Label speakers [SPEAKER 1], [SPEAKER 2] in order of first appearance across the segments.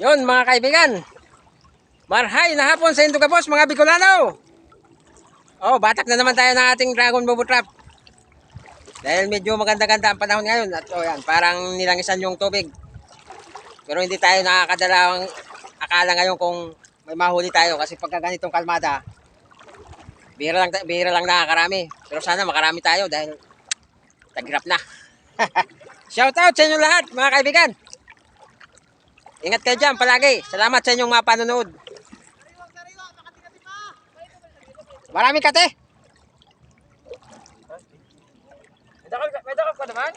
[SPEAKER 1] Yun mga kaibigan. Marhay na hapon sa Indugapos mga Bicolano. Oh, batak na naman tayo ng ating Dragon Bobo Trap. Dahil medyo maganda-ganda ang panahon ngayon at oh yan, parang nilangisan yung tubig. Pero hindi tayo nakakadalawang akala ngayon kung may mahuli tayo kasi pagka ganitong kalmada, bihira lang, bihira lang nakakarami. Pero sana makarami tayo dahil tagrap na. Shout out sa inyo lahat mga kaibigan. Ingat kayo dyan palagi. Salamat sa inyong mga panonood. Maraming kate. May dakal pa naman?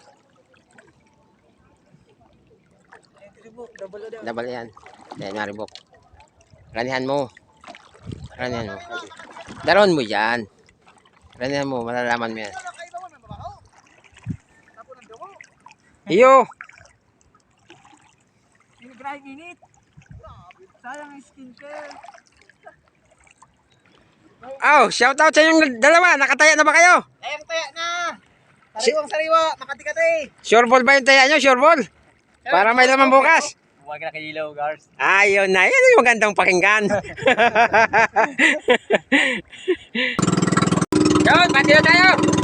[SPEAKER 1] Double yan. Yan, maribok. Ranihan mo. Ranihan mo. Daron mo yan. Ranihan mo, malalaman mo yan. Iyo!
[SPEAKER 2] Pinigrahin init. Sayang ang skincare.
[SPEAKER 1] Oh, shout out sa inyong dalawa. Nakataya na ba kayo?
[SPEAKER 2] Ayang taya na. Sariwang sariwa, makati-kati.
[SPEAKER 1] Sure ball ba yung taya nyo? Sure ball? Para may laman bukas.
[SPEAKER 2] Huwag na kayilaw, guards.
[SPEAKER 1] Ayun na. Yan yung magandang pakinggan. Yun, pati na tayo.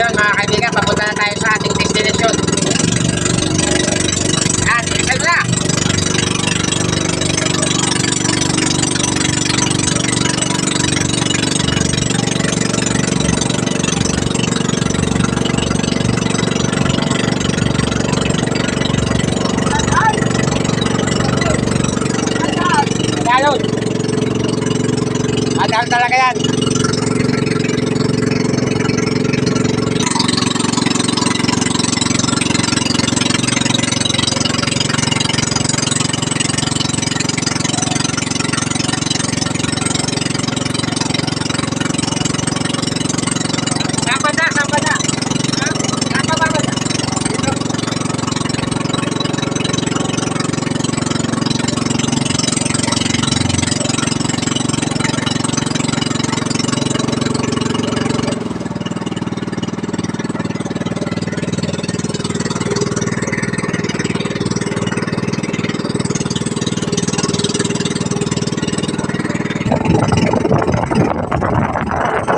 [SPEAKER 1] Yun mga kaibigan, papunta na tayo sa ating destination. Excited na. Galon. Adaan talaga yan. Sampan na, sampan na. Ha? Sampan ba ba? Dito.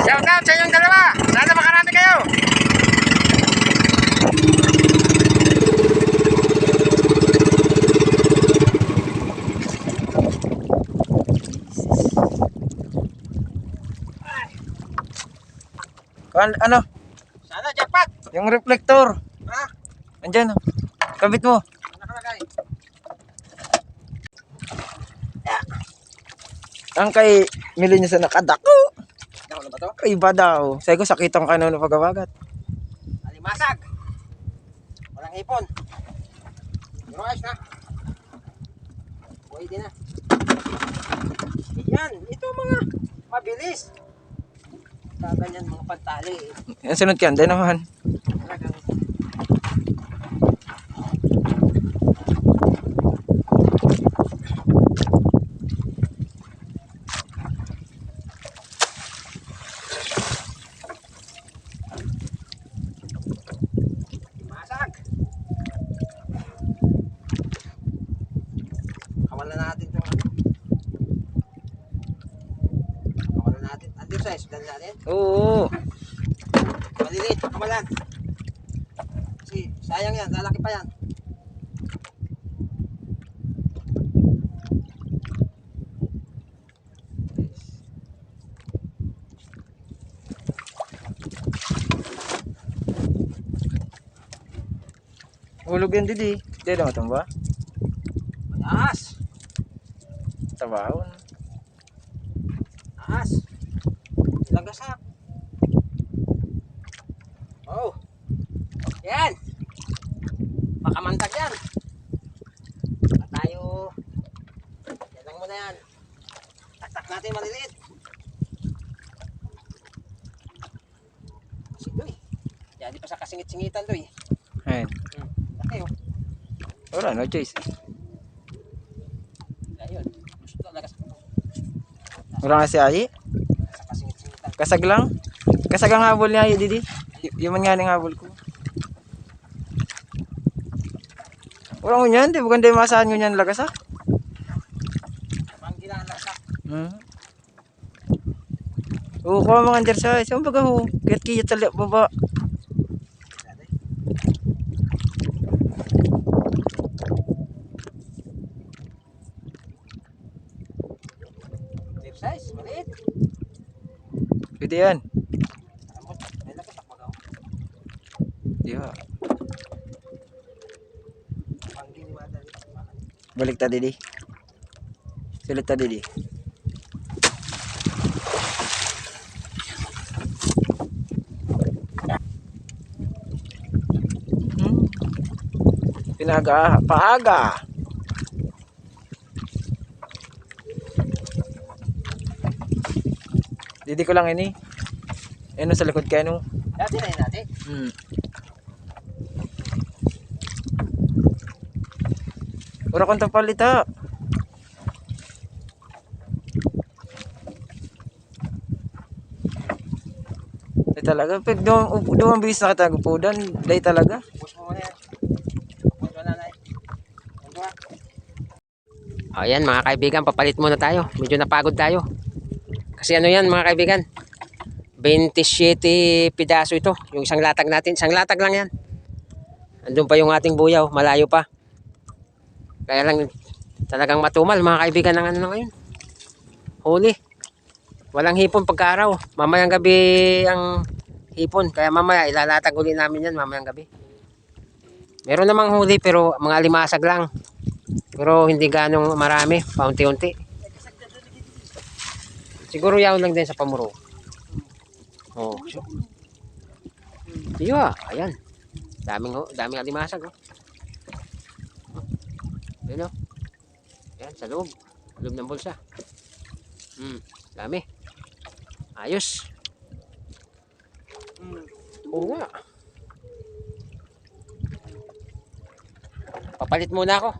[SPEAKER 1] Shout out sa inyong dalawa. Sana makarami kayo.
[SPEAKER 2] Kan, ano?
[SPEAKER 1] Sana jackpot.
[SPEAKER 2] Yung reflector.
[SPEAKER 1] Ha?
[SPEAKER 2] Andyan, oh. Kabit mo.
[SPEAKER 1] Ano nakalagay?
[SPEAKER 2] Ang kay mili niya sa nakadako.
[SPEAKER 1] Dako na ba to?
[SPEAKER 2] Iba daw. Sabi ko, sakitang ka na pagawagat.
[SPEAKER 1] Alimasag. Walang ipon. Pero ayos na. Pwede na. Yan. Ito mga mabilis. Kaganyan mga pantali. eh.
[SPEAKER 2] Yan, sunod ka. Hindi naman.
[SPEAKER 1] Talagang Masag. Kawalan natin itong ano. Kawalan natin. Sudan natin.
[SPEAKER 2] Oo.
[SPEAKER 1] Maliliit pa kawalan. Kasi sayang yan, lalaki pa yan.
[SPEAKER 2] Hulog yan, Didi. Hindi naman ba?
[SPEAKER 1] Taas!
[SPEAKER 2] Tabaon.
[SPEAKER 1] Taas! dito sa kasingit-singitan doy.
[SPEAKER 2] Ayan.
[SPEAKER 1] Hmm. Oh.
[SPEAKER 2] Wala, no choice.
[SPEAKER 3] Ayun. Gusto talaga sa kubo. Wala ayi.
[SPEAKER 1] Sa kasingit-singitan.
[SPEAKER 3] Kasag lang. Kasag ang habol niya ayi didi. Y yung man nga ng habol ko. Wala mo niyan, di bukan dahil masahan ko niyan lagas ah. ha.
[SPEAKER 1] Ang ginalagas ha. Ah.
[SPEAKER 3] Hmm. Oo, kuha mga andir oh? sa isang baga ho. Kiyat-kiyat sa baba. Pwede yan. Di ba? Balik ta, Didi. Sulit ta, Didi. Hmm. Pinaga, paaga. Didi ko lang ini. Ano sa likod kayo no?
[SPEAKER 1] Dati na yun natin.
[SPEAKER 3] Hmm. Ura kong tapalita. Day talaga. Pag doon, bihis na katagupudan. Day talaga.
[SPEAKER 1] Ayan mga kaibigan, papalit muna tayo. Medyo napagod tayo. Kasi ano yan mga kaibigan? 27 pidaso ito. Yung isang latag natin. Isang latag lang yan. Andun pa yung ating buyaw. Malayo pa. Kaya lang talagang matumal mga kaibigan ng ano na ngayon. Huli. Walang hipon pagkaaraw. Mamayang gabi ang hipon. Kaya mamaya ilalatag uli namin yan mamayang gabi. Meron namang huli pero mga limasag lang. Pero hindi ganong marami, paunti-unti. Siguro yaw lang din sa pamuro. Oh. Iyo ah, ayan. Daming oh, daming alimasag oh. Ayun oh. Ayan, sa loob. Loob ng bulsa. Hmm, dami. Ayos. Oo nga. Papalit muna ako.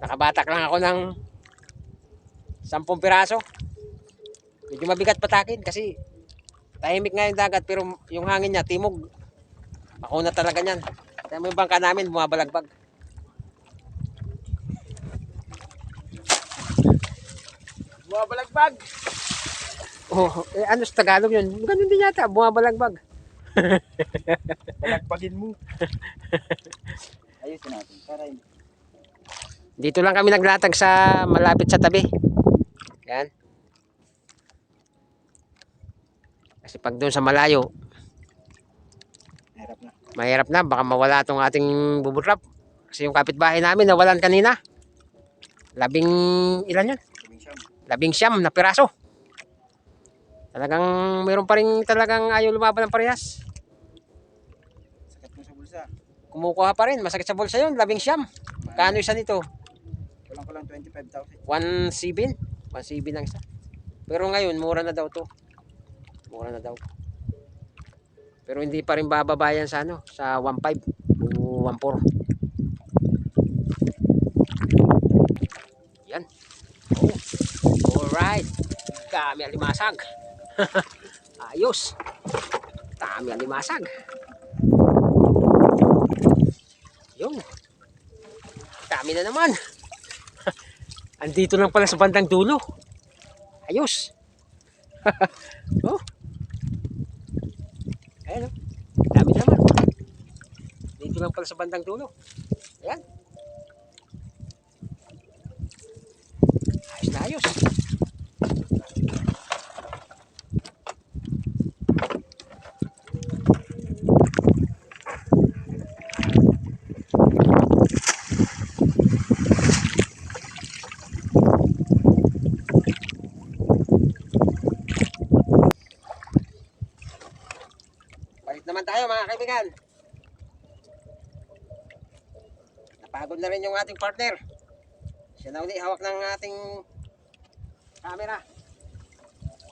[SPEAKER 1] Nakabatak lang ako ng 10 piraso. Medyo mabigat patakin kasi tahimik nga yung dagat pero yung hangin niya timog. Ako na talaga niyan. Kaya mo yung bangka namin bumabalagbag.
[SPEAKER 2] Bumabalagbag.
[SPEAKER 1] Oh, eh, ano sa Tagalog yun? Ganun din yata, bumabalagbag.
[SPEAKER 2] Balagbagin mo. Ayusin natin. Para hindi.
[SPEAKER 1] Dito lang kami naglatag sa malapit sa tabi. Yan. Kasi pag doon sa malayo,
[SPEAKER 2] Hirap na.
[SPEAKER 1] mahirap na. Baka mawala tong ating bubutrap. Kasi yung kapitbahay namin nawalan kanina. Labing, ilan yun?
[SPEAKER 2] Sabing siyam.
[SPEAKER 1] Labing siyam na piraso. Talagang meron pa rin talagang ayaw lumaban ng parehas.
[SPEAKER 2] Sakit mo sa bulsa.
[SPEAKER 1] Kumukuha pa rin. Masakit sa bulsa yun. Labing siyam. Kano isa nito?
[SPEAKER 2] Kulang ko lang 25,000.
[SPEAKER 1] 1.7? 1.7 lang isa. Pero ngayon, mura na daw to. Mura na daw. Pero hindi pa rin bababayan sa ano, sa 1.5 o 1.4. Yan. Oh. Alright. Dami alimasag. Ayos. Dami alimasag. Yung. Dami na naman. Andito lang pala sa bandang dulo. Ayos. oh. Ayan oh. Dami naman. Dito lang pala sa bandang dulo. Ayan. Ayos na ayos. Balik naman tayo mga kaibigan. Napagod na rin yung ating partner. Siya na uli hawak ng ating camera.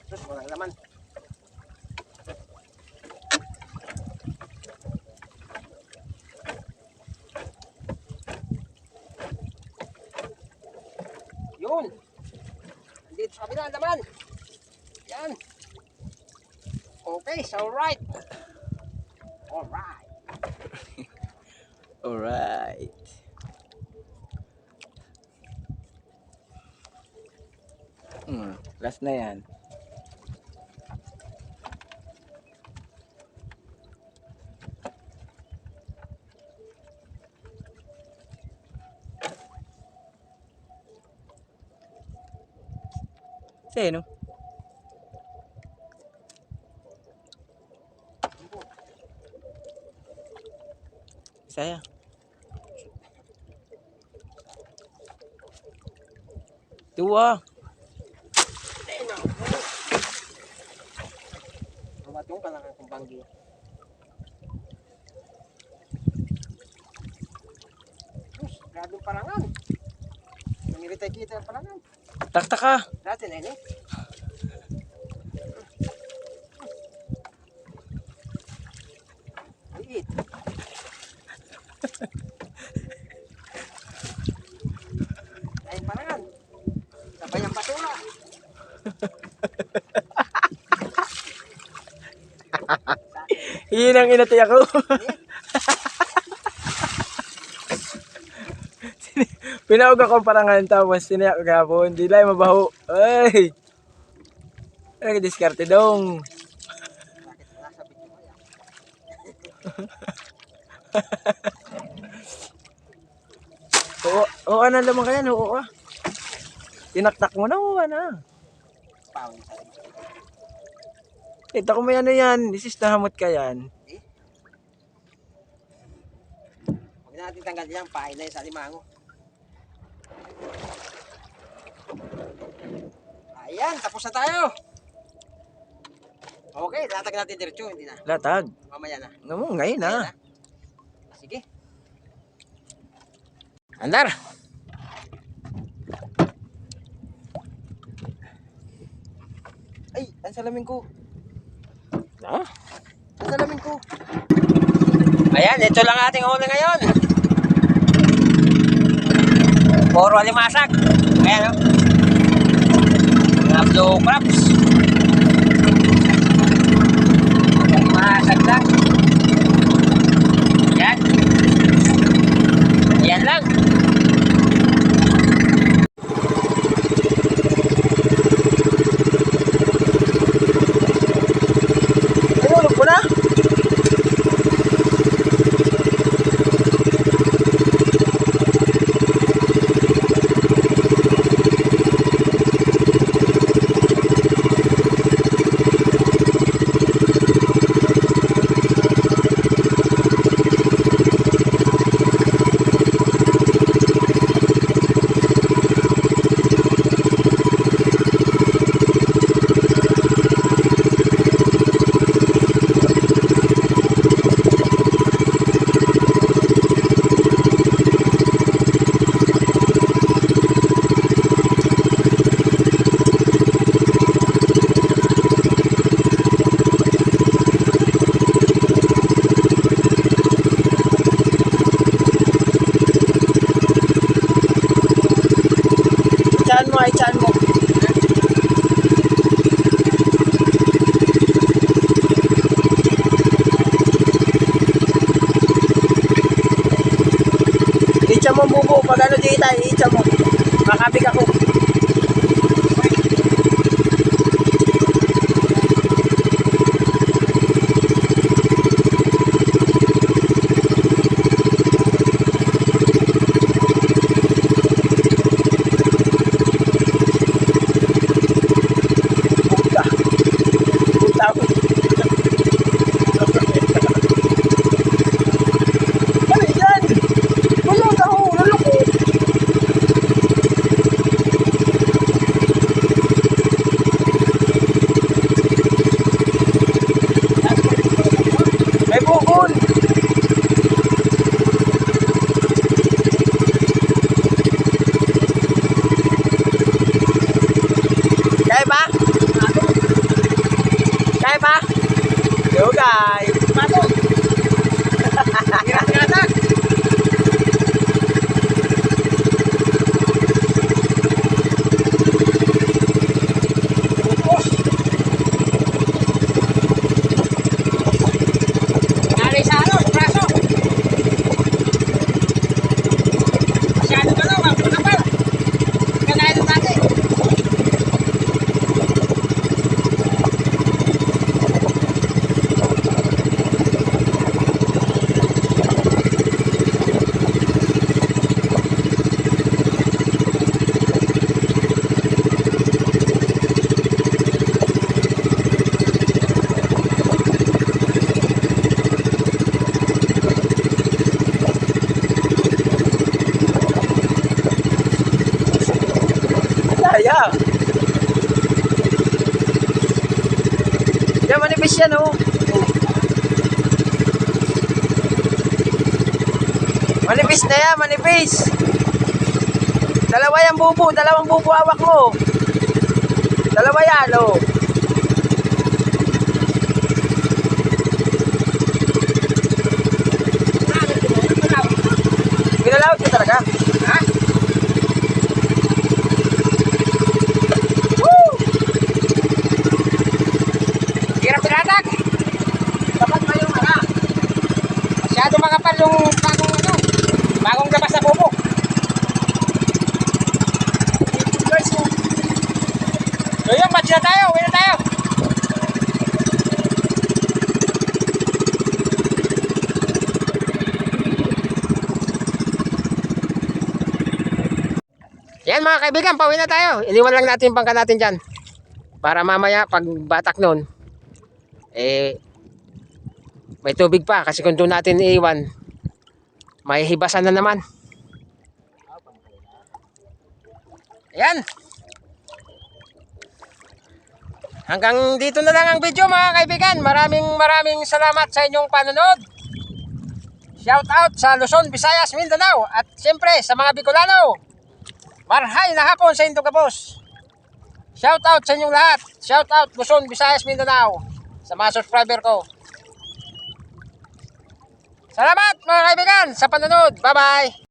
[SPEAKER 1] Sus, walang laman. Yun. Andito sa kabila, laman. Yan. Okay, so right. Alright.
[SPEAKER 3] Alright. Last na yan. Sino? Saya. Dua.
[SPEAKER 1] Mamatong ka lang ang kumbanggi. Yung palangan. Nangiritay kita yung palangan.
[SPEAKER 3] Taktak ka.
[SPEAKER 1] Dati na ini. Liit. Ayun palangan. Sabay ang patula.
[SPEAKER 3] Ang inati ako. Pinawag ako parangan tapos sinayak ko gapon. Di lang mabaho. Ay! Ay, diskarte dong.
[SPEAKER 1] Yan?
[SPEAKER 3] Oo, oo na naman kaya. Oo ah. Tinaktak mo na, oo na.
[SPEAKER 1] Rin.
[SPEAKER 3] Kita ko may ano yan. This is nahamot ka yan.
[SPEAKER 1] Huwag na natin tanggal yan. Pain na yun sa limango. Ayan, tapos na tayo. Okay, latag natin diretso, hindi na.
[SPEAKER 3] Latag.
[SPEAKER 1] Mamaya na.
[SPEAKER 3] Ano mo, ngayon
[SPEAKER 1] Ayan
[SPEAKER 3] ah.
[SPEAKER 1] Sige. Andar.
[SPEAKER 3] Ay, ang salamin ko.
[SPEAKER 1] Ah?
[SPEAKER 3] Ang salamin ko.
[SPEAKER 1] Ayan, ito lang ating huli ngayon. Puro alimasag. Ayan, oh. Blue crabs. Alimasag lang. Ayan. Ayan lang.
[SPEAKER 3] Ay, ulog ko na. Ichan mo, ichan mo. Ichan mo bubo, pag ano di tayo, ichan mo. Makabig ako. Puta. Puta ako. Ano yan? Wala ka ho, naloko. May bukol. Kaya ba? Kaya ba? Yo guys. Manipis yan, oh. Manipis na yan, manipis. Dalawa yan, bubo. Dalawang bubo hawak mo. Dalawa yan, oh. Ginalawad ka talaga? Ha? Woo!
[SPEAKER 1] Hirap pinatak.
[SPEAKER 3] Dapat pa yung ano?
[SPEAKER 1] Masyado makapal yung bagong ano. Bagong labas na bubo.
[SPEAKER 3] Guys, oh.
[SPEAKER 1] Match na tayo. Win na tayo. Yan mga kaibigan, pauwi na tayo. Iniwan lang natin yung pangka natin dyan. Para mamaya, pag batak nun, eh, may tubig pa. Kasi kung doon natin iiwan, may hibasan na naman. Yan. Hanggang dito na lang ang video mga kaibigan. Maraming maraming salamat sa inyong panonood. Shout out sa Luzon, Visayas, Mindanao. At siyempre sa mga Bicolano. Marhay na hapon sa Indo Kapos. Shout out sa inyong lahat. Shout out Luzon, Visayas, Mindanao. Sa mga subscriber ko. Salamat mga kaibigan sa panonood. Bye-bye.